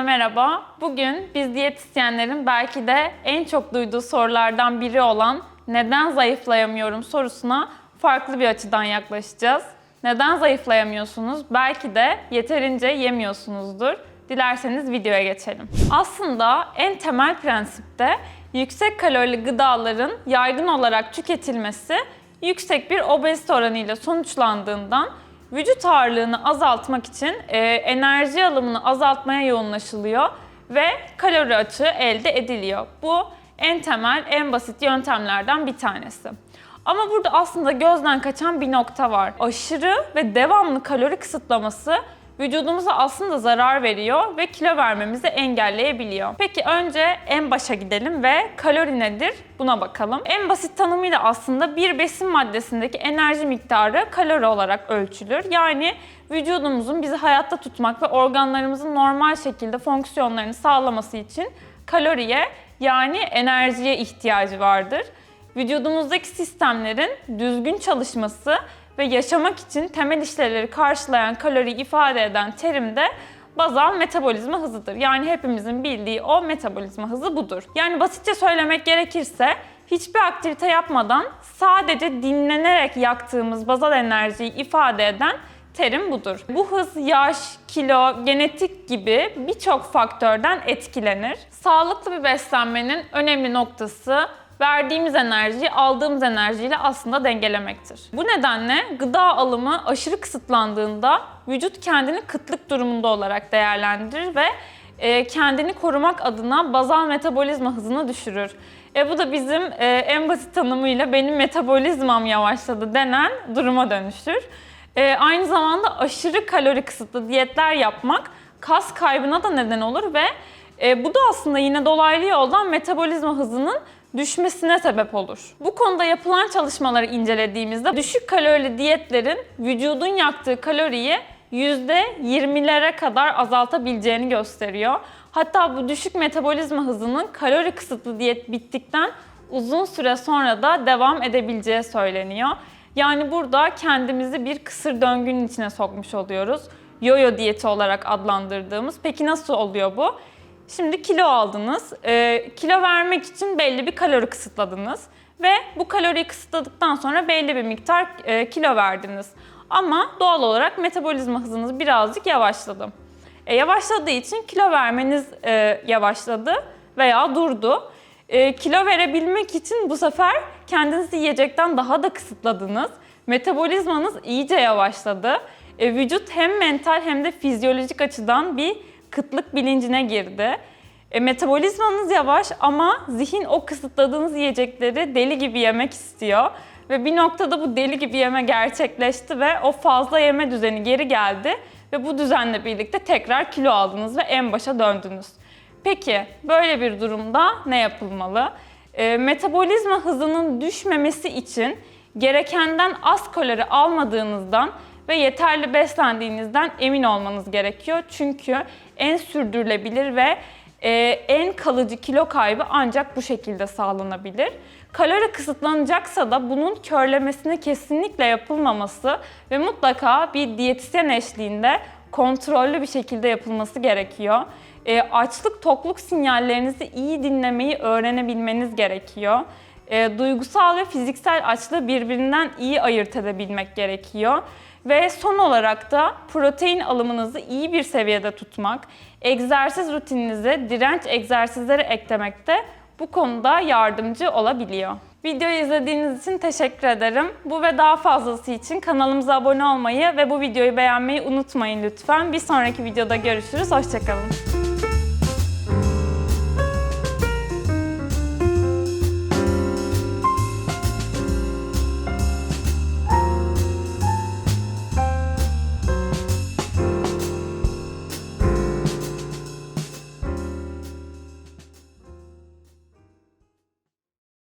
merhaba. Bugün biz diyetisyenlerin belki de en çok duyduğu sorulardan biri olan neden zayıflayamıyorum sorusuna farklı bir açıdan yaklaşacağız. Neden zayıflayamıyorsunuz? Belki de yeterince yemiyorsunuzdur. Dilerseniz videoya geçelim. Aslında en temel prensipte yüksek kalorili gıdaların yaygın olarak tüketilmesi yüksek bir obezite oranıyla sonuçlandığından vücut ağırlığını azaltmak için e, enerji alımını azaltmaya yoğunlaşılıyor ve kalori açığı elde ediliyor. Bu en temel, en basit yöntemlerden bir tanesi. Ama burada aslında gözden kaçan bir nokta var. Aşırı ve devamlı kalori kısıtlaması vücudumuza aslında zarar veriyor ve kilo vermemizi engelleyebiliyor. Peki önce en başa gidelim ve kalori nedir buna bakalım. En basit tanımıyla aslında bir besin maddesindeki enerji miktarı kalori olarak ölçülür. Yani vücudumuzun bizi hayatta tutmak ve organlarımızın normal şekilde fonksiyonlarını sağlaması için kaloriye yani enerjiye ihtiyacı vardır. Vücudumuzdaki sistemlerin düzgün çalışması ve yaşamak için temel işlevleri karşılayan kaloriyi ifade eden terim de bazal metabolizma hızıdır. Yani hepimizin bildiği o metabolizma hızı budur. Yani basitçe söylemek gerekirse hiçbir aktivite yapmadan sadece dinlenerek yaktığımız bazal enerjiyi ifade eden terim budur. Bu hız yaş, kilo, genetik gibi birçok faktörden etkilenir. Sağlıklı bir beslenmenin önemli noktası verdiğimiz enerjiyi aldığımız enerjiyle aslında dengelemektir. Bu nedenle gıda alımı aşırı kısıtlandığında vücut kendini kıtlık durumunda olarak değerlendirir ve e, kendini korumak adına bazal metabolizma hızını düşürür. E, bu da bizim e, en basit tanımıyla benim metabolizmam yavaşladı denen duruma dönüşür. E, aynı zamanda aşırı kalori kısıtlı diyetler yapmak kas kaybına da neden olur ve e, bu da aslında yine dolaylı yoldan metabolizma hızının düşmesine sebep olur. Bu konuda yapılan çalışmaları incelediğimizde düşük kalorili diyetlerin vücudun yaktığı kaloriyi %20'lere kadar azaltabileceğini gösteriyor. Hatta bu düşük metabolizma hızının kalori kısıtlı diyet bittikten uzun süre sonra da devam edebileceği söyleniyor. Yani burada kendimizi bir kısır döngünün içine sokmuş oluyoruz. Yo-yo diyeti olarak adlandırdığımız. Peki nasıl oluyor bu? Şimdi kilo aldınız. Ee, kilo vermek için belli bir kalori kısıtladınız. Ve bu kaloriyi kısıtladıktan sonra belli bir miktar e, kilo verdiniz. Ama doğal olarak metabolizma hızınız birazcık yavaşladı. E, yavaşladığı için kilo vermeniz e, yavaşladı veya durdu. E, kilo verebilmek için bu sefer kendinizi yiyecekten daha da kısıtladınız. Metabolizmanız iyice yavaşladı. E, vücut hem mental hem de fizyolojik açıdan bir kıtlık bilincine girdi. E, metabolizmanız yavaş ama zihin o kısıtladığınız yiyecekleri deli gibi yemek istiyor. Ve bir noktada bu deli gibi yeme gerçekleşti ve o fazla yeme düzeni geri geldi. Ve bu düzenle birlikte tekrar kilo aldınız ve en başa döndünüz. Peki böyle bir durumda ne yapılmalı? E, metabolizma hızının düşmemesi için gerekenden az kalori almadığınızdan ve yeterli beslendiğinizden emin olmanız gerekiyor. Çünkü en sürdürülebilir ve e, en kalıcı kilo kaybı ancak bu şekilde sağlanabilir. Kalori kısıtlanacaksa da bunun körlemesine kesinlikle yapılmaması ve mutlaka bir diyetisyen eşliğinde kontrollü bir şekilde yapılması gerekiyor. E, açlık tokluk sinyallerinizi iyi dinlemeyi öğrenebilmeniz gerekiyor. E, duygusal ve fiziksel açlığı birbirinden iyi ayırt edebilmek gerekiyor. Ve son olarak da protein alımınızı iyi bir seviyede tutmak, egzersiz rutininize direnç egzersizleri eklemekte bu konuda yardımcı olabiliyor. Videoyu izlediğiniz için teşekkür ederim. Bu ve daha fazlası için kanalımıza abone olmayı ve bu videoyu beğenmeyi unutmayın lütfen. Bir sonraki videoda görüşürüz. Hoşçakalın.